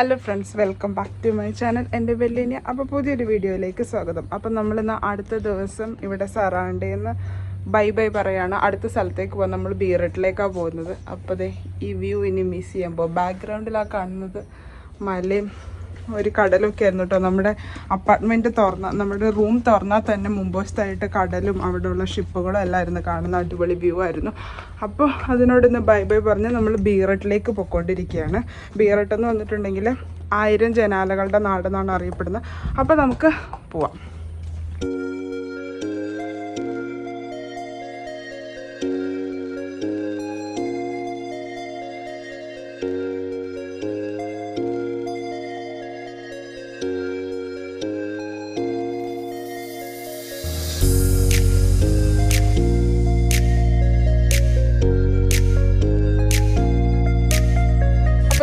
Hello friends welcome back to my channel എന്റെ വെല്ലിനി അപ്പോൾ പുതിയൊരു വീഡിയോയിലേക്ക് സ്വാഗതം. അപ്പം നമ്മളിന്ന് അടുത്ത ദിവസം ഇവിടെ സറൗണ്ട് നിന്ന് ബൈ ബൈ പറയാണ്. അടുത്ത സ്ഥലത്തേക്ക് പോകാൻ നമ്മൾ ബീറട്ടിലേക്കാണ് പോകുന്നത്. അപ്പോൾ ഈ വ്യൂ ഇനി മിസ് ചെയ്യുമ്പോൾ ബാക്ക്ഗ്രൗണ്ടിലാണ് കാണുന്നത് മലയും ഒരു കടലൊക്കെ ആയിരുന്നു കേട്ടോ നമ്മുടെ അപ്പാർട്ട്മെന്റ് തുറന്ന നമ്മുടെ റൂം തുറന്നാൽ തന്നെ മുമ്പോസ്തായിട്ട് കടലും അവിടെയുള്ള ഷിപ്പുകളും എല്ലാം ആയിരുന്നു കാണുന്ന അടിപൊളി വ്യൂ ആയിരുന്നു. അപ്പോൾ അതിനോട് ഇന്ന് ബൈ ബൈ പറഞ്ഞ് നമ്മൾ ബീറട്ടിലേക്ക് പൊയ്ക്കൊണ്ടിരിക്കുകയാണ്. ബീറട്ട് എന്ന് വന്നിട്ടുണ്ടെങ്കിൽ ആയിരം ജനാലകളുടെ നാടെന്നാണ് അറിയപ്പെടുന്നത്. അപ്പോൾ നമുക്ക് പോവാം.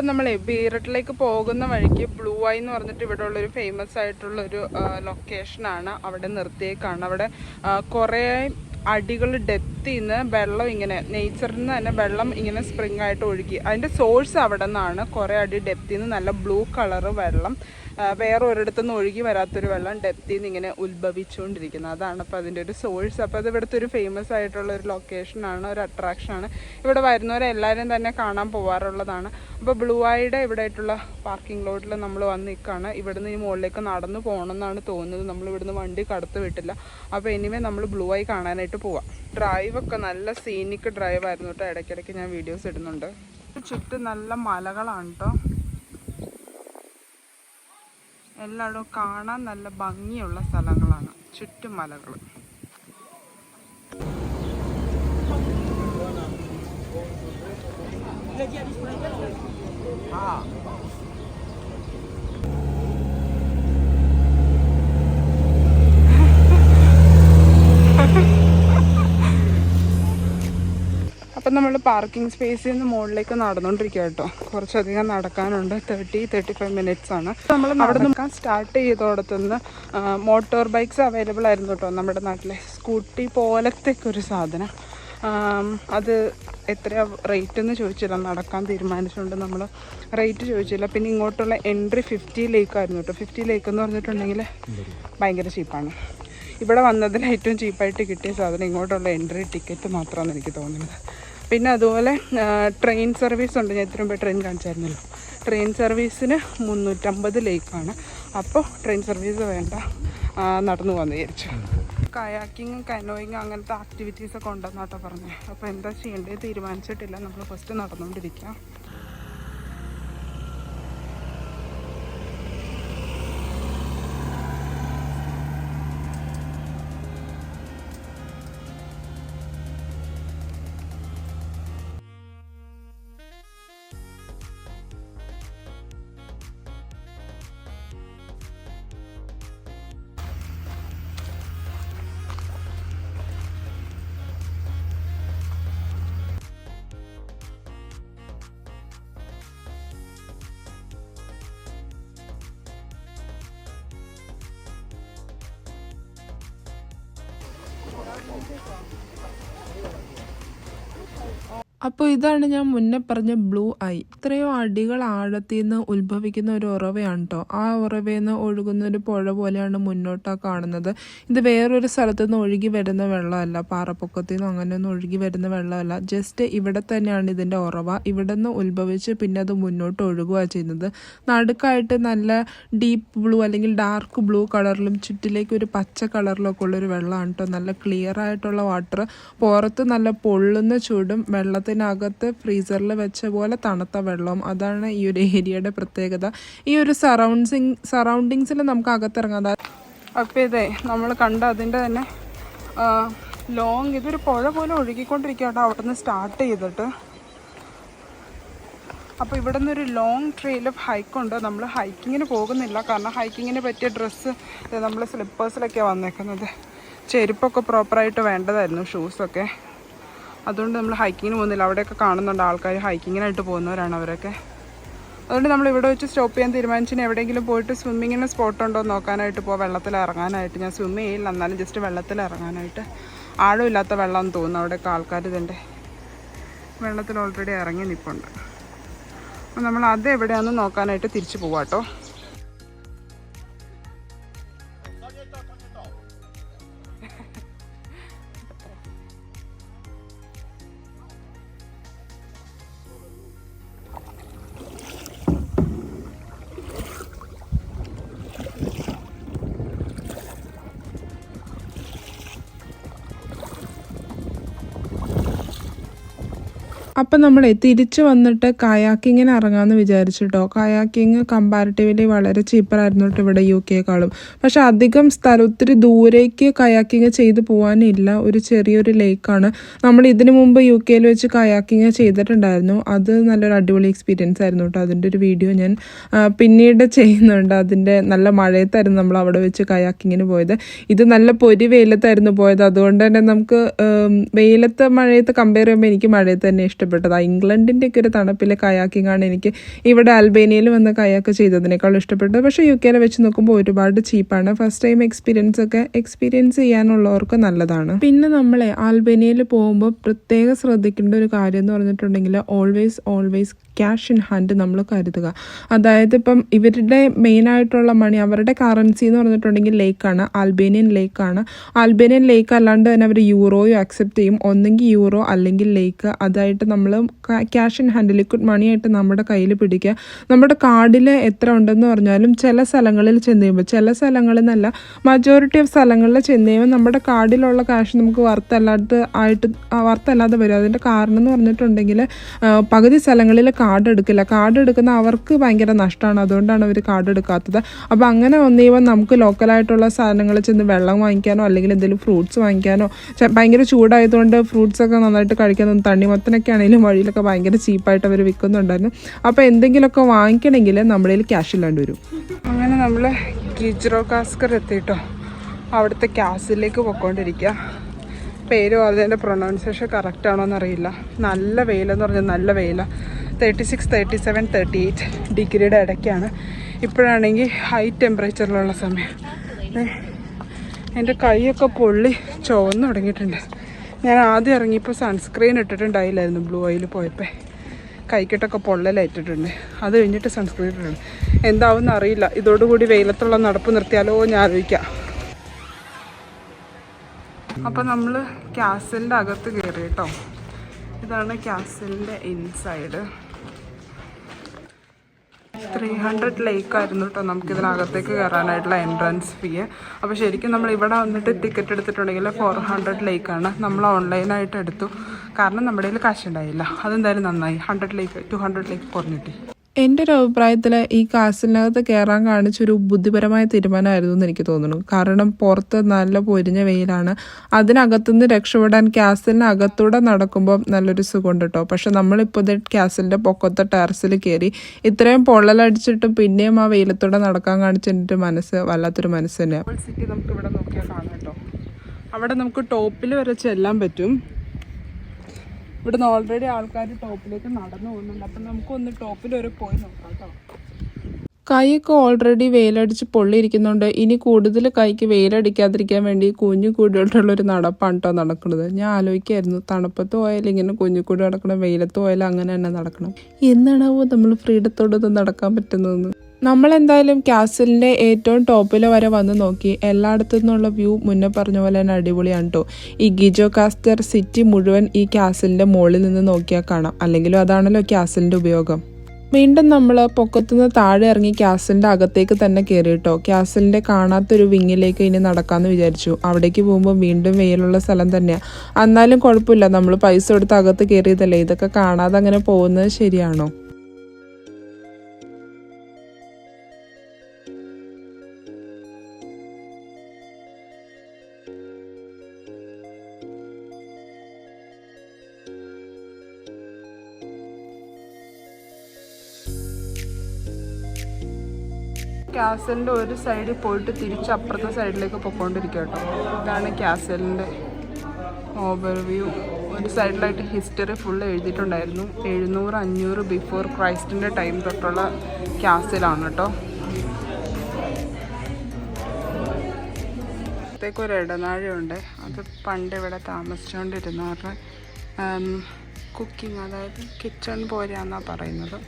നമ്മളെ ബീറട്ടിലേക്ക് പോകുന്ന വഴിക്ക് ബ്ലൂ ഐ എന്ന് പറഞ്ഞിട്ട് ഇവിടെ ഉള്ളൊരു ഫേമസ് ആയിട്ടുള്ളൊരു ലൊക്കേഷനാണ് അവിടെ നിർത്തിയേക്കാണ്. അവിടെ കുറേ അടികൾ ഡെപ്തിൽ നിന്ന് വെള്ളം ഇങ്ങനെ നേച്ചറിൽ നിന്ന് തന്നെ വെള്ളം ഇങ്ങനെ സ്പ്രിംഗ് ആയിട്ട് ഒഴുകി. അതിന്റെ സോഴ്സ് അവിടെ നിന്നാണ് കുറേ അടി ഡെപ്തിൽ നിന്ന് നല്ല ബ്ലൂ കളറ് വെള്ളം വേറെ ഒരിടത്തു നിന്ന് ഒഴുകി വരാത്തൊരു വെള്ളം ഡെപ്തിൽ നിന്ന് ഇങ്ങനെ ഉത്ഭവിച്ചുകൊണ്ടിരിക്കുന്നത് അതാണ് അപ്പോൾ അതിന്റെ ഒരു സോഴ്സ് അപ്പോൾ അത് ഇവിടുത്തെ ഒരു ഫേമസ് ആയിട്ടുള്ള ഒരു ലൊക്കേഷനാണ് ഒരു അട്രാക്ഷനാണ് ഇവിടെ വരുന്നവരെല്ലാവരും തന്നെ കാണാൻ പോവാറുള്ളതാണ്. അപ്പോൾ ബ്ലൂ ആയിയുടെ ഇവിടെ ആയിട്ടുള്ള പാർക്കിംഗ് ലോട്ടിൽ നമ്മൾ വന്ന് നിൽക്കുകയാണ് ഇവിടുന്ന് ഈ മുകളിലേക്ക് നടന്നു പോകണം എന്നാണ് തോന്നുന്നത്. നമ്മൾ ഇവിടുന്ന് വണ്ടി കടത്തു വിട്ടില്ല. അപ്പോൾ ഇനിമേ നമ്മൾ ബ്ലൂ ആയി കാണാനായിട്ട് പോവാം. ഡ്രൈവൊക്കെ നല്ല സീനിക്ക് ഡ്രൈവ് ആയിരുന്നു കേട്ടോ ഇടയ്ക്കിടയ്ക്ക് ഞാൻ വീഡിയോസ് ഇടുന്നുണ്ട്. ചുറ്റും നല്ല മലകളാണ് കേട്ടോ എല്ലായിടും കാണാൻ നല്ല ഭംഗിയുള്ള സ്ഥലങ്ങളാണ്. ചുറ്റും മലകൾ. അപ്പം നമ്മൾ പാർക്കിംഗ് സ്പേസിൽ നിന്ന് മുകളിലേക്ക് നടന്നുകൊണ്ടിരിക്കുക കേട്ടോ. കുറച്ചധികം നടക്കാനുണ്ട്. തേർട്ടി തേർട്ടി ഫൈവ് മിനിറ്റ്സ് ആണ് നമ്മൾ അവിടെ നിൽക്കാൻ സ്റ്റാർട്ട് ചെയ്തോടത്തുനിന്ന് മോട്ടോർ ബൈക്സ് അവൈലബിൾ ആയിരുന്നു കേട്ടോ നമ്മുടെ നാട്ടിലെ. സ്കൂട്ടി പോലത്തെ ഒരു സാധനം അത് എത്രയാ റേറ്റ് എന്ന് ചോദിച്ചില്ല. നടക്കാൻ തീരുമാനിച്ചുകൊണ്ട് നമ്മൾ റേറ്റ് ചോദിച്ചില്ല. പിന്നെ ഇങ്ങോട്ടുള്ള എൻട്രി ഫിഫ്റ്റി ലേക്കായിരുന്നു കേട്ടോ. ഫിഫ്റ്റി ലേക്ക് എന്ന് പറഞ്ഞിട്ടുണ്ടെങ്കിൽ ഭയങ്കര ചീപ്പാണ് ഇവിടെ വന്നതിൽ ഏറ്റവും ചീപ്പായിട്ട് കിട്ടിയ സാധനം ഇങ്ങോട്ടുള്ള എൻട്രി ടിക്കറ്റ് മാത്രമാണ് എനിക്ക് തോന്നുന്നത്. പിന്നെ അതുപോലെ ട്രെയിൻ സർവീസ് ഉണ്ട്. ഞാൻ ഇത്രയും പേര് ട്രെയിൻ കാണിച്ചായിരുന്നല്ലോ. ട്രെയിൻ സർവീസിന് മുന്നൂറ്റമ്പത് ലേക്കാണ്. അപ്പോൾ ട്രെയിൻ സർവീസ് വേണ്ട നടന്നു പോകാമെന്ന് വിചാരിച്ചു. കയാക്കിങ് കനോയിങ് അങ്ങനത്തെ ആക്ടിവിറ്റീസൊക്കെ ഉണ്ടെന്നാട്ടോ പറഞ്ഞത് അപ്പോൾ എന്താ ചെയ്യേണ്ടത്? തീരുമാനിച്ചിട്ടില്ല. നമ്മൾ ഫസ്റ്റ് നടന്നുകൊണ്ടിരിക്കാം Thank you. അപ്പോൾ ഇതാണ് ഞാൻ മുന്നേ പറഞ്ഞ ബ്ലൂ ഐ. ഇത്രയോ അടികൾ ആഴത്തിൽ നിന്ന് ഉത്ഭവിക്കുന്ന ഒരു ഉറവയാണ് കേട്ടോ ആ ഉറവയിൽ നിന്ന് ഒഴുകുന്ന ഒരു പുഴ പോലെയാണ് മുന്നോട്ടാ കാണുന്നത്. ഇത് വേറൊരു സ്ഥലത്തു നിന്ന് ഒഴുകി വരുന്ന വെള്ളമല്ല. പാറപ്പൊക്കത്തിൽ നിന്ന് അങ്ങനെയൊന്നും ഒഴുകി വരുന്ന വെള്ളമല്ല. ജസ്റ്റ് ഇവിടെ തന്നെയാണ് ഇതിന്റെ ഉറവ. ഇവിടെ നിന്ന് ഉത്ഭവിച്ച് പിന്നെ അത് മുന്നോട്ട് ഒഴുകുക ചെയ്യുന്നത്. നടുക്കായിട്ട് നല്ല ഡീപ്പ് ബ്ലൂ അല്ലെങ്കിൽ ഡാർക്ക് ബ്ലൂ കളറിലും ചുറ്റിലേക്ക് ഒരു പച്ച കളറിലൊക്കെ ഉള്ളൊരു വെള്ളമാണ് കേട്ടോ നല്ല ക്ലിയർ ആയിട്ടുള്ള വാട്ടർ പുറത്ത് നല്ല പൊള്ളുന്ന ചൂടും വെള്ളത്തിനകത്ത് ഫ്രീസറിൽ വെച്ച പോലെ തണുത്ത വെള്ളം. അതാണ് ഈ ഒരു ഏരിയയുടെ പ്രത്യേകത. ഈ ഒരു സറൗണ്ട്സിങ് സറൗണ്ടിങ്സിൽ നമുക്ക് അകത്തിറങ്ങാതെ അപ്പം ഇതേ നമ്മൾ കണ്ട അതിന്റെ തന്നെ ലോങ് ഇതൊരു പുഴ പോലെ ഒഴുകിക്കൊണ്ടിരിക്കുക അവിടെ നിന്ന് സ്റ്റാർട്ട് ചെയ്തിട്ട് അപ്പോൾ ഇവിടെ നിന്നൊരു ലോങ് ട്രെയിൽ ഹൈക്കുണ്ട് നമ്മൾ ഹൈക്കിങ്ങിന് പോകുന്നില്ല. കാരണം ഹൈക്കിങ്ങിന് പറ്റിയ ഡ്രസ്സ് നമ്മൾ സ്ലിപ്പേഴ്സിലൊക്കെയാണ് വന്നേക്കുന്നത്. ചെരുപ്പൊക്കെ പ്രോപ്പറായിട്ട് വേണ്ടതായിരുന്നു ഷൂസൊക്കെ അതുകൊണ്ട് നമ്മൾ ഹൈക്കിങ്ങിന് പോകുന്നില്ല. അവിടെയൊക്കെ കാണുന്നുണ്ട് ആൾക്കാർ ഹൈക്കിങ്ങിനായിട്ട് പോകുന്നവരാണ് അവരൊക്കെ. അതുകൊണ്ട് നമ്മൾ ഇവിടെ വെച്ച് സ്റ്റോപ്പ് ചെയ്യാൻ തീരുമാനിച്ചിന്. എവിടെയെങ്കിലും പോയിട്ട് സ്വിമ്മിങ്ങിന് സ്പോട്ട് ഉണ്ടോ എന്ന് നോക്കാനായിട്ട് പോകാം വെള്ളത്തിൽ ഇറങ്ങാനായിട്ട്. ഞാൻ സ്വിമ്മ് ചെയ്യില്ല. എന്നാലും ജസ്റ്റ് വെള്ളത്തിൽ ഇറങ്ങാനായിട്ട്. ആഴമില്ലാത്ത വെള്ളമെന്ന് തോന്നുന്നു അവിടെയൊക്കെ ആൾക്കാർ ഇതുണ്ട്. വെള്ളത്തിൽ ഓൾറെഡി ഇറങ്ങി നിൽപ്പുണ്ട് അപ്പം നമ്മൾ അത് എവിടെയാണെന്ന് നോക്കാനായിട്ട് തിരിച്ചു പോവാട്ടോ. അപ്പം നമ്മളെ തിരിച്ചു വന്നിട്ട് കയാക്കിങ്ങിന് ഇറങ്ങാമെന്ന് വിചാരിച്ചിട്ടോ കയാക്കിങ് കമ്പാരിറ്റീവ്ലി വളരെ ചീപ്പറായിരുന്നു കേട്ടോ ഇവിടെ യു കെക്കാളും പക്ഷെ അധികം സ്ഥലം ഒത്തിരി ദൂരേക്ക് കയാക്കിങ് ചെയ്തു പോകാനില്ല ഒരു ചെറിയൊരു ലേക്കാണ്. നമ്മൾ ഇതിനു മുമ്പ് യു കെയിൽ വെച്ച് കയാക്കിങ് ചെയ്തിട്ടുണ്ടായിരുന്നു. അത് നല്ലൊരു അടിപൊളി എക്സ്പീരിയൻസ് ആയിരുന്നു കേട്ടോ അതിന്റെ ഒരു വീഡിയോ ഞാൻ പിന്നീട് ചെയ്യുന്നുണ്ട്. അതിന്റെ നല്ല മഴയത്തായിരുന്നു നമ്മൾ അവിടെ വെച്ച് കയാക്കിങ്ങിന് പോയത്. ഇത് നല്ല പൊരി വെയിലത്തായിരുന്നു പോയത്. അതുകൊണ്ട് തന്നെ നമുക്ക് വെയിലത്ത് മഴയത്ത് കമ്പയർ ചെയ്യുമ്പോൾ എനിക്ക് മഴയത്ത് തന്നെ ഇഷ്ടപ്പെട്ടത്. ഇംഗ്ലണ്ടിന്റെ ഒക്കെ ഒരു തണുപ്പിലെ കയാക്കിംഗ് ആണ് എനിക്ക് ഇവിടെ അൽബേനിയയിൽ വന്ന് കയാക്ക് ചെയ്തതിനേക്കാൾ ഇഷ്ടപ്പെട്ടത്. പക്ഷേ യു കെയിൽ വെച്ച് നോക്കുമ്പോൾ ഒരുപാട് ചീപ്പാണ്. ഫസ്റ്റ് ടൈം എക്സ്പീരിയൻസ് ഒക്കെ എക്സ്പീരിയൻസ് ചെയ്യാനുള്ളവർക്ക് നല്ലതാണ്. പിന്നെ നമ്മളെ ആൽബേനിയയിൽ പോകുമ്പോൾ പ്രത്യേകം ശ്രദ്ധിക്കേണ്ട ഒരു കാര്യം എന്ന് പറഞ്ഞിട്ടുണ്ടെങ്കിൽ always always cash in hand നമ്മൾ കരുതുക. അതായത് ഇപ്പം ഇവരുടെ മെയിൻ ആയിട്ടുള്ള മണി അവരുടെ കറൻസി എന്ന് പറഞ്ഞിട്ടുണ്ടെങ്കിൽ ലേക്കാണ് ആൽബേനിയൻ ലേക്കാണ് ആൽബേനിയൻ ലേക്ക് അല്ലാണ്ട് തന്നെ അവർ യൂറോയും അക്സെപ്റ്റ് ചെയ്യും. ഒന്നെങ്കിൽ യൂറോ അല്ലെങ്കിൽ ലേക്ക് അതായിട്ട് നമ്മൾ cash in hand liquid money ആയിട്ട് നമ്മുടെ കയ്യിൽ പിടിക്കുക. നമ്മുടെ കാർഡിൽ എത്ര ഉണ്ടെന്ന് പറഞ്ഞാലും ചില സ്ഥലങ്ങളിൽ ചെന്ന് കഴിയുമ്പോൾ ചില സ്ഥലങ്ങളിൽ നിന്നല്ല മജോറിറ്റി ഓഫ് സ്ഥലങ്ങളിൽ ചെന്ന് കഴിയുമ്പോൾ നമ്മുടെ കാർഡിലുള്ള ക്യാഷ് നമുക്ക് വർത്തല്ലാത്ത ആയിട്ട് വർത്തല്ലാതെ വരും. അതിന്റെ കാരണം എന്ന് പറഞ്ഞിട്ടുണ്ടെങ്കിൽ പകുതി സ്ഥലങ്ങളിൽ കാർഡ് എടുക്കില്ല കാർഡ് എടുക്കുന്ന അവർക്ക് ഭയങ്കര നഷ്ടമാണ്. അതുകൊണ്ടാണ് അവർ കാർഡ് എടുക്കാത്തത് അപ്പോൾ അങ്ങനെ വന്നു കഴിയുമ്പോൾ നമുക്ക് ലോക്കലായിട്ടുള്ള സാധനങ്ങളിൽ ചെന്ന് വെള്ളം വാങ്ങിക്കാനോ അല്ലെങ്കിൽ എന്തെങ്കിലും ഫ്രൂട്ട്സ് വാങ്ങിക്കാനോ ഭയങ്കര ചൂടായതുകൊണ്ട് ഫ്രൂട്ട്സ് ഒക്കെ നന്നായിട്ട് കഴിക്കാൻ തണ്ണിമത്തനൊക്കെ ആണെങ്കിലും വഴിയിലൊക്കെ ഭയങ്കര ചീപ്പായിട്ട് അവർ വിൽക്കുന്നുണ്ടായിരുന്നു. അപ്പോൾ എന്തെങ്കിലുമൊക്കെ വാങ്ങിക്കണമെങ്കിൽ നമ്മുടെ കയ്യിൽ ക്യാഷ് ഇല്ലാണ്ട് വരും. അങ്ങനെ നമ്മൾ ഗിജ്റോ കാസ്കർ എത്തിയിട്ടോ. അവിടുത്തെ ക്യാസിലേക്ക് പൊയ്ക്കൊണ്ടിരിക്കുക പേരും അതിന്റെ പ്രൊണൗൺസിയേഷൻ കറക്റ്റ് ആണോ എന്നറിയില്ല നല്ല വെയിലെന്ന് പറഞ്ഞാൽ നല്ല വെയില. Thirty six thirty seven thirty eight ഡിഗ്രിയുടെ ഇടയ്ക്കാണ്. ഇപ്പോഴാണെങ്കിൽ ഹൈ ടെമ്പറേച്ചറിലുള്ള സമയം. എന്റെ കൈയൊക്കെ പൊള്ളി ചുവന്ന് തുടങ്ങിയിട്ടുണ്ട്. ഞാൻ ആദ്യം ഇറങ്ങിയപ്പോൾ സൺസ്ക്രീൻ ഇട്ടിട്ടുണ്ടായില്ലായിരുന്നു ബ്ലൂ ഓയിൽ പോയപ്പോൾ കൈക്കിട്ടൊക്കെ പൊള്ളലേറ്റിട്ടുണ്ട് അത് കഴിഞ്ഞിട്ട് സൺസ്ക്രീൻ ഇട്ടിട്ടുണ്ട് എന്താവും അറിയില്ല. ഇതോടുകൂടി വെയിലത്തുള്ള നടപ്പ് നിർത്തിയാലോ ഞാൻ ആലോചിക്കാം. അപ്പം നമ്മൾ ക്യാസലിന്റെ അകത്ത് കയറി കേട്ടോ. ഇതാണ് ക്യാസലിന്റെ ഇൻസൈഡ് ത്രീ ഹൺഡ്രഡ് ലേക്ക് ആയിരുന്നു കേട്ടോ നമുക്ക് ഇതിനകത്തേക്ക് കയറാനായിട്ടുള്ള എൻട്രൻസ് ഫീ അപ്പോൾ ശരിക്കും നമ്മൾ ഇവിടെ വന്നിട്ട് ടിക്കറ്റ് എടുത്തിട്ടുണ്ടെങ്കിൽ ഫോർ ഹൺഡ്രഡ് ലേക്കാണ് നമ്മൾ ഓൺലൈനായിട്ട് എടുത്തു. കാരണം നമ്മുടെ കയ്യിൽ കാശ് ഉണ്ടായില്ല. അതെന്തായാലും നന്നായി. Hundred lek two hundred lek കുറഞ്ഞിട്ടി. എന്റെ ഒരു അഭിപ്രായത്തിൽ ഈ കാസിനകത്ത് കയറാൻ കാണിച്ചൊരു ബുദ്ധിപരമായ തീരുമാനമായിരുന്നു എന്ന് എനിക്ക് തോന്നുന്നു. കാരണം പുറത്ത് നല്ല പൊരിഞ്ഞ വെയിലാണ്. അതിനകത്തുനിന്ന് രക്ഷപ്പെടാൻ കാസിലിനകത്തൂടെ നടക്കുമ്പോൾ നല്ലൊരു സുഖമുണ്ട് കേട്ടോ. പക്ഷെ നമ്മളിപ്പോൾ ഇത് ക്യാസലിന്റെ പൊക്കത്തെ ടെറസിൽ കയറി ഇത്രയും പൊള്ളലടിച്ചിട്ടും പിന്നെയും ആ വെയിലത്തൂടെ നടക്കാൻ കാണിച്ച എന്റെ ഒരു മനസ്സ് വല്ലാത്തൊരു മനസ്സ് തന്നെയാണ് സിറ്റി നമുക്ക് ഇവിടെ അവിടെ നമുക്ക് ടോപ്പിൽ വരെ ചെല്ലാൻ പറ്റും. ഇവിടുന്ന് ഓൾറെഡി ആൾക്കാർ ടോപ്പിലേക്ക് നടന്നു പോകുന്നുണ്ട്. അപ്പം നമുക്കൊന്ന് ടോപ്പിൽ വരെ പോയി നോക്കാം കേട്ടോ കൈയൊക്കെ ഓൾറെഡി വെയിലടിച്ച് പൊള്ളിയിരിക്കുന്നുണ്ട്. ഇനി കൂടുതൽ കൈക്ക് വെയിലടിക്കാതിരിക്കാൻ വേണ്ടി കുഞ്ഞു കൂടിയോട്ടുള്ളൊരു നടപ്പാണ് കേട്ടോ നടക്കുന്നത്. ഞാൻ ആലോചിക്കായിരുന്നു തണുപ്പത്ത് പോയാലും ഇങ്ങനെ കുഞ്ഞു കൂടി നടക്കണം വെയിലത്ത് പോയാലും അങ്ങനെ തന്നെ നടക്കണം. എന്നാണാവോ നമ്മൾ ഫ്രീഡത്തോടൊന്നും നടക്കാൻ പറ്റുന്നതെന്ന്? നമ്മളെന്തായാലും കാസലിന്റെ ഏറ്റവും ടോപ്പിൽ വരെ വന്ന് നോക്കി. എല്ലായിടത്തു നിന്നുള്ള വ്യൂ മുന്നേ പറഞ്ഞ പോലെ തന്നെ അടിപൊളിയാണ് കേട്ടോ ഈ ഗിജോ കാസ്റ്റർ സിറ്റി മുഴുവൻ ഈ കാസലിന്റെ മുകളിൽ നിന്ന് നോക്കിയാൽ കാണാം. അല്ലെങ്കിലും അതാണല്ലോ കാസലിന്റെ ഉപയോഗം. വീണ്ടും നമ്മൾ പൊക്കത്തുനിന്ന് താഴെ ഇറങ്ങി ക്യാസലിന്റെ അകത്തേക്ക് തന്നെ കയറി കേട്ടോ ക്യാസലിന്റെ കാണാത്തൊരു വിങ്ങിലേക്ക് ഇനി നടക്കാമെന്ന് വിചാരിച്ചു. അവിടേക്ക് പോകുമ്പോൾ വീണ്ടും വെയിലുള്ള സ്ഥലം തന്നെയാണ് എന്നാലും കുഴപ്പമില്ല. നമ്മൾ പൈസ കൊടുത്ത് അകത്ത് കയറിയതല്ലേ ഇതൊക്കെ കാണാതെ അങ്ങനെ പോകുന്നത് ശരിയാണോ? ക്യാസലിന്റെ ഒരു സൈഡിൽ പോയിട്ട് തിരിച്ച് അപ്പുറത്തെ സൈഡിലേക്ക് പൊയ്ക്കൊണ്ടിരിക്കുക കേട്ടോ. ഇതാണ് ക്യാസലിന്റെ ഓവർവ്യൂ ഒരു സൈഡിലായിട്ട് ഹിസ്റ്ററി ഫുൾ എഴുതിയിട്ടുണ്ടായിരുന്നു. എഴുന്നൂറ് അഞ്ഞൂറ് ബിഫോർ ക്രൈസ്റ്റിന്റെ ടൈം തൊട്ടുള്ള ക്യാസലാണ് കേട്ടോ. ത്തേക്ക് ഒരു ഇടനാഴിയുണ്ട്. അത് പണ്ട് ഇവിടെ താമസിച്ചുകൊണ്ടിരുന്നവരുടെ കുക്കിംഗ് അതായത് കിച്ചൺ പോലെയാണെന്നാണ് പറയുന്നത്.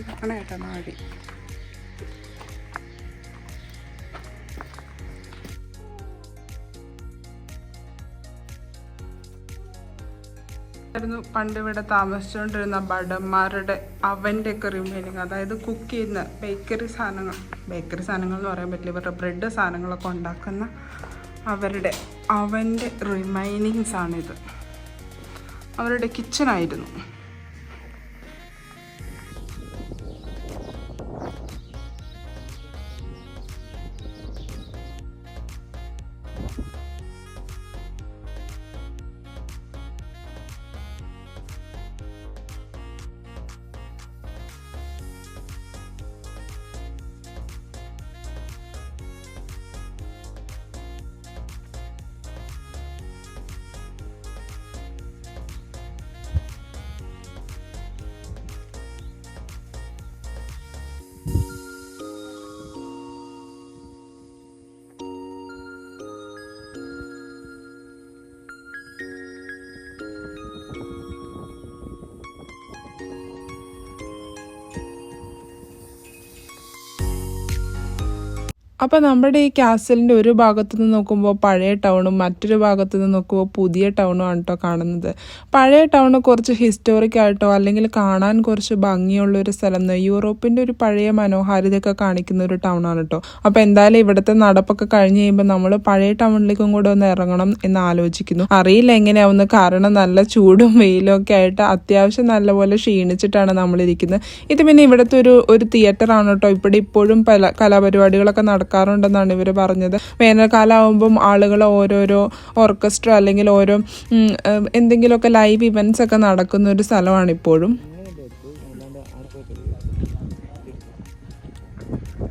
ഇതാണ് ഇടനാഴി ആയിരുന്നു പണ്ട് ഇവിടെ താമസിച്ചുകൊണ്ടിരുന്ന ഭടന്മാരുടെ അവന്റെ ഒക്കെ റിമൈനിങ് അതായത് കുക്ക് ചെയ്യുന്ന ബേക്കറി സാധനങ്ങൾ ബേക്കറി സാധനങ്ങൾ എന്ന് പറയാൻ പറ്റില്ല ഇവരുടെ ബ്രെഡ് സാധനങ്ങളൊക്കെ ഉണ്ടാക്കുന്ന അവരുടെ അവന്റെ റിമൈനിങ്സ് ആണിത് അവരുടെ കിച്ചണായിരുന്നു അപ്പോൾ നമ്മുടെ ഈ കാസലിന്റെ ഒരു ഭാഗത്തു നിന്ന് നോക്കുമ്പോൾ പഴയ ടൗണും മറ്റൊരു ഭാഗത്തു നിന്ന് നോക്കുമ്പോൾ പുതിയ ടൗണും ആണ് കേട്ടോ കാണുന്നത്. പഴയ ടൗൺ കുറച്ച് ഹിസ്റ്റോറിക് ആയിട്ടോ അല്ലെങ്കിൽ കാണാൻ കുറച്ച് ഭംഗിയുള്ള ഒരു സ്ഥലം യൂറോപ്പിന്റെ ഒരു പഴയ മനോഹാരിതയൊക്കെ കാണിക്കുന്ന ഒരു ടൗൺ ആണ് കേട്ടോ അപ്പോൾ എന്തായാലും ഇവിടുത്തെ നടപ്പൊക്കെ കഴിഞ്ഞ് കഴിയുമ്പോൾ നമ്മൾ പഴയ ടൗണിലേക്കും കൂടെ ഒന്ന് ഇറങ്ങണം എന്ന് ആലോചിക്കുന്നു. അറിയില്ല എങ്ങനെയാവുന്ന. കാരണം നല്ല ചൂടും വെയിലും ഒക്കെ ആയിട്ട് അത്യാവശ്യം നല്ലപോലെ ക്ഷീണിച്ചിട്ടാണ് നമ്മളിരിക്കുന്നത്. ഇത് പിന്നെ ഇവിടുത്തെ ഒരു ഒരു തിയേറ്റർ ആണ് കേട്ടോ ഇവിടെ ഇപ്പോഴും പല കലാപരിപാടികളൊക്കെ നടക്കാറുണ്ടെന്നാണ് ഇവർ പറഞ്ഞത്. വേനൽക്കാലം ആകുമ്പം ആളുകൾ ഓരോരോ ഓർക്കസ്ട്ര അല്ലെങ്കിൽ ഓരോ എന്തെങ്കിലുമൊക്കെ ലൈവ് ഇവന്റ്സ് ഒക്കെ നടക്കുന്ന ഒരു സ്ഥലമാണ് ഇപ്പോഴും.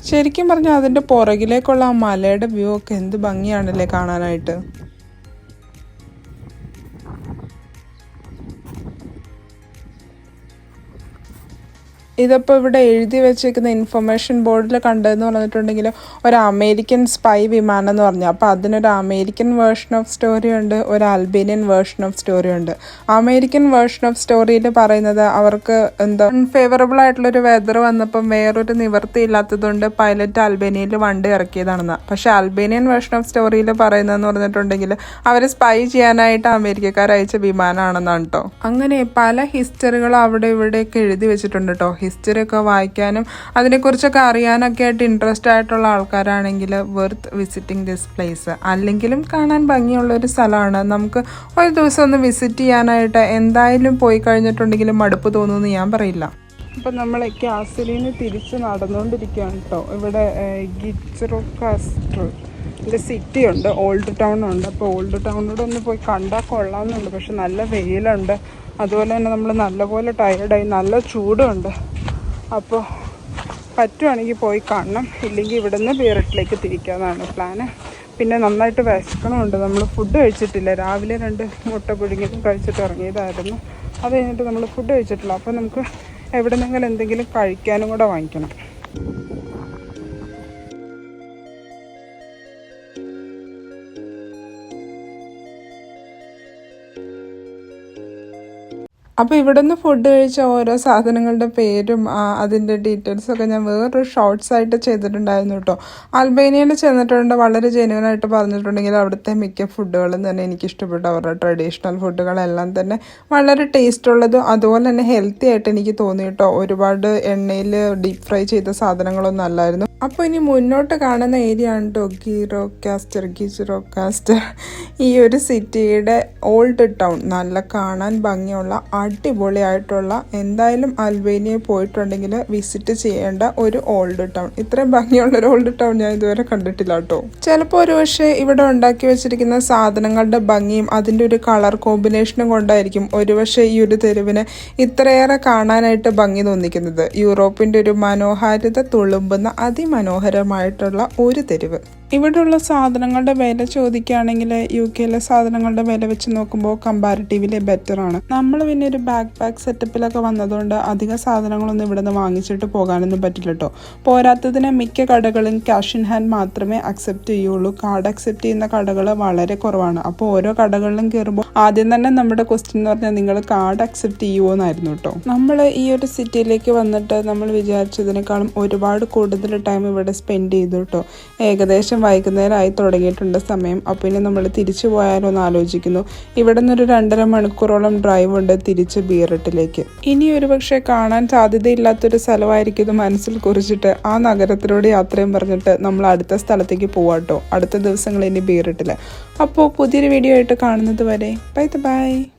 ശരിക്കും പറഞ്ഞാൽ അതിന്റെ പുറകിലേക്കുള്ള ആ മലയുടെ വ്യൂ ഒക്കെ എന്ത് ഭംഗിയാണല്ലേ കാണാനായിട്ട്? ഇതിപ്പോൾ ഇവിടെ എഴുതി വെച്ചേക്കുന്ന ഇൻഫർമേഷൻ ബോർഡിൽ കണ്ടതെന്ന് പറഞ്ഞിട്ടുണ്ടെങ്കിൽ ഒരു അമേരിക്കൻ സ്പൈ വിമാനം എന്ന് പറഞ്ഞു. അപ്പോൾ അതിനൊരു അമേരിക്കൻ വേർഷൻ ഓഫ് സ്റ്റോറി ഉണ്ട് ഒരു അൽബേനിയൻ വേർഷൻ ഓഫ് സ്റ്റോറി ഉണ്ട്. അമേരിക്കൻ വേർഷൻ ഓഫ് സ്റ്റോറിയിൽ പറയുന്നത് അവർക്ക് എന്താ അൺഫേവറബിൾ ആയിട്ടുള്ളൊരു വെതർ വന്നപ്പം വേറൊരു നിവൃത്തി ഇല്ലാത്തതുകൊണ്ട് പൈലറ്റ് അൽബേനിയയിൽ വണ്ടി ഇറക്കിയതാണെന്ന്. പക്ഷേ അൽബേനിയൻ വേർഷൻ ഓഫ് സ്റ്റോറിയിൽ പറയുന്നതെന്ന് പറഞ്ഞിട്ടുണ്ടെങ്കിൽ അവർ സ്പൈ ചെയ്യാനായിട്ട് അമേരിക്കക്കാർ അയച്ച വിമാനമാണെന്നാണ് കേട്ടോ അങ്ങനെ പല ഹിസ്റ്ററികളും അവിടെ ഇവിടെയൊക്കെ എഴുതി വെച്ചിട്ടുണ്ട് കേട്ടോ ഹിസ്റ്ററി ഒക്കെ വായിക്കാനും അതിനെക്കുറിച്ചൊക്കെ അറിയാനൊക്കെ ആയിട്ട് ഇൻട്രസ്റ്റ് ആയിട്ടുള്ള ആൾക്കാരാണെങ്കിൽ വെർത്ത് വിസിറ്റിംഗ് ദിസ് പ്ലേസ് അല്ലെങ്കിലും കാണാൻ ഭംഗിയുള്ളൊരു സ്ഥലമാണ്. നമുക്ക് ഒരു ദിവസം ഒന്ന് വിസിറ്റ് ചെയ്യാനായിട്ട് എന്തായാലും പോയി കഴിഞ്ഞിട്ടുണ്ടെങ്കിലും മടുപ്പ് തോന്നുമെന്ന് ഞാൻ പറയില്ല. അപ്പം നമ്മൾ നിന്ന് തിരിച്ച് നടന്നുകൊണ്ടിരിക്കുകയാണ് കേട്ടോ ഇവിടെ ഗിച്ചറോ കാസ്റ്റർ ഇതിന്റെ സിറ്റി ഉണ്ട്. ഓൾഡ് ടൗൺ ഉണ്ട്. അപ്പോൾ ഓൾഡ് ടൗണിലൂടെ ഒന്ന് പോയി കണ്ടാൽ കൊള്ളാമെന്നുണ്ട്. പക്ഷെ നല്ല വെയിലുണ്ട്. അതുപോലെ തന്നെ നമ്മൾ നല്ലപോലെ ടയർഡായി നല്ല ചൂടുണ്ട്. അപ്പോൾ പറ്റുവാണെങ്കിൽ പോയി കാണണം. ഇല്ലെങ്കിൽ ഇവിടുന്ന് ബീറട്ടിലേക്ക് തിരിക്കാമെന്നാണ് പ്ലാന് പിന്നെ നന്നായിട്ട് വിശക്കണമുണ്ട്. നമ്മൾ ഫുഡ് കഴിച്ചിട്ടില്ല. രാവിലെ രണ്ട് മുട്ട പുഴുങ്ങിയതും കഴിച്ചിട്ട് ഇറങ്ങിയതായിരുന്നു. അത് കഴിഞ്ഞിട്ട് നമ്മൾ ഫുഡ് കഴിച്ചിട്ടില്ല. അപ്പോൾ നമുക്ക് എവിടെ നിന്നെങ്കിലും എന്തെങ്കിലും കഴിക്കാനും കൂടെ വാങ്ങിക്കണം. അപ്പോൾ ഇവിടെ നിന്ന് ഫുഡ് കഴിച്ച ഓരോ സാധനങ്ങളുടെ പേരും അതിന്റെ ഡീറ്റെയിൽസൊക്കെ ഞാൻ വേറൊരു ഷോർട്സ് ആയിട്ട് ചെയ്തിട്ടുണ്ടായിരുന്നു കേട്ടോ അൽബേനിയയിൽ ചെന്നിട്ടുണ്ട് വളരെ ജെന്യൂൻ ആയിട്ട് പറഞ്ഞിട്ടുണ്ടെങ്കിൽ അവിടുത്തെ മിക്ക ഫുഡുകളും തന്നെ എനിക്ക് ഇഷ്ടപ്പെട്ടു അവരുടെ ട്രഡീഷണൽ ഫുഡുകളെല്ലാം തന്നെ വളരെ ടേസ്റ്റ് ഉള്ളതും അതുപോലെ തന്നെ ഹെൽത്തി ആയിട്ട് എനിക്ക് തോന്നി കേട്ടോ ഒരുപാട് എണ്ണയിൽ ഡീപ് ഫ്രൈ ചെയ്ത സാധനങ്ങളൊന്നും അല്ലായിരുന്നു. അപ്പോൾ ഇനി മുന്നോട്ട് കാണുന്ന ഏരിയ ആണ് കേട്ടോ ഗീറോ കാസ്റ്റർ ഗിജറോ കാസ്റ്റർ ഈ ഒരു സിറ്റിയുടെ ഓൾഡ് ടൗൺ നല്ല കാണാൻ ഭംഗിയുള്ള അടിപൊളിയായിട്ടുള്ള എന്തായാലും അൽബേനിയ പോയിട്ടുണ്ടെങ്കിൽ വിസിറ്റ് ചെയ്യേണ്ട ഒരു ഓൾഡ് ടൗൺ ഇത്രയും ഭംഗിയുള്ള ഒരു ഓൾഡ് ടൗൺ ഞാൻ ഇതുവരെ കണ്ടിട്ടില്ല കേട്ടോ. ചിലപ്പോൾ ഒരു പക്ഷേ ഇവിടെ ഉണ്ടാക്കി വെച്ചിരിക്കുന്ന സാധനങ്ങളുടെ ഭംഗിയും അതിന്റെ ഒരു കളർ കോമ്പിനേഷനും കൊണ്ടായിരിക്കും ഒരുപക്ഷെ ഈ ഒരു തെരുവിന് ഇത്രയേറെ കാണാനായിട്ട് ഭംഗി തോന്നിക്കുന്നത്. യൂറോപ്പിന്റെ ഒരു മനോഹാരിത തുളുമ്പുന്ന അതിമനോഹരമായിട്ടുള്ള ഒരു തെരുവ്. ഇവിടെയുള്ള സാധനങ്ങളുടെ വില ചോദിക്കുകയാണെങ്കിൽ യു കെയിലെ സാധനങ്ങളുടെ വില വെച്ച് നോക്കുമ്പോൾ കമ്പാരിറ്റീവ്ലി ബെറ്റർ ആണ്. നമ്മൾ പിന്നെ ഒരു ബാക്ക് പാക്ക് സെറ്റപ്പിലൊക്കെ വന്നതുകൊണ്ട് അധിക സാധനങ്ങളൊന്നും ഇവിടെ നിന്ന് വാങ്ങിച്ചിട്ട് പോകാനൊന്നും പറ്റില്ല കേട്ടോ പോരാത്തതിന് മിക്ക കടകളും ക്യാഷ് ഇൻ ഹാൻഡ് മാത്രമേ അക്സെപ്റ്റ് ചെയ്യുള്ളൂ. കാർഡ് അക്സെപ്റ്റ് ചെയ്യുന്ന കടകൾ വളരെ കുറവാണ്. അപ്പോൾ ഓരോ കടകളിലും കയറുമ്പോൾ ആദ്യം തന്നെ നമ്മുടെ ക്വസ്റ്റ്യൻ എന്ന് പറഞ്ഞാൽ നിങ്ങൾ കാർഡ് അക്സെപ്റ്റ് ചെയ്യുമോ എന്നായിരുന്നു കേട്ടോ നമ്മൾ ഈ ഒരു സിറ്റിയിലേക്ക് വന്നിട്ട് നമ്മൾ വിചാരിച്ചതിനേക്കാളും ഒരുപാട് കൂടുതൽ ടൈം ഇവിടെ സ്പെൻഡ് ചെയ്തു കേട്ടോ ഏകദേശം വൈകുന്നേരമായി തുടങ്ങിയിട്ടുണ്ട് സമയം. അപ്പോൾ ഇനി നമ്മൾ തിരിച്ചു പോയാലോ എന്ന് ആലോചിക്കുന്നു. ഇവിടെ നിന്നൊരു രണ്ടര മണിക്കൂറോളം ഡ്രൈവ് ഉണ്ട് തിരിച്ച് ബീറട്ടിലേക്ക്. ഇനി ഒരു പക്ഷേ കാണാൻ സാധ്യതയില്ലാത്തൊരു സ്ഥലമായിരിക്കും ഇത് മനസ്സിൽ കുറിച്ചിട്ട് ആ നഗരത്തിലൂടെ യാത്രയും പറഞ്ഞിട്ട് നമ്മൾ അടുത്ത സ്ഥലത്തേക്ക് പോവാട്ടോ അടുത്ത ദിവസങ്ങൾ ഇനി ബീറട്ടിൽ അപ്പോൾ പുതിയൊരു വീഡിയോ ആയിട്ട് കാണുന്നത് വരെ. Bye bye.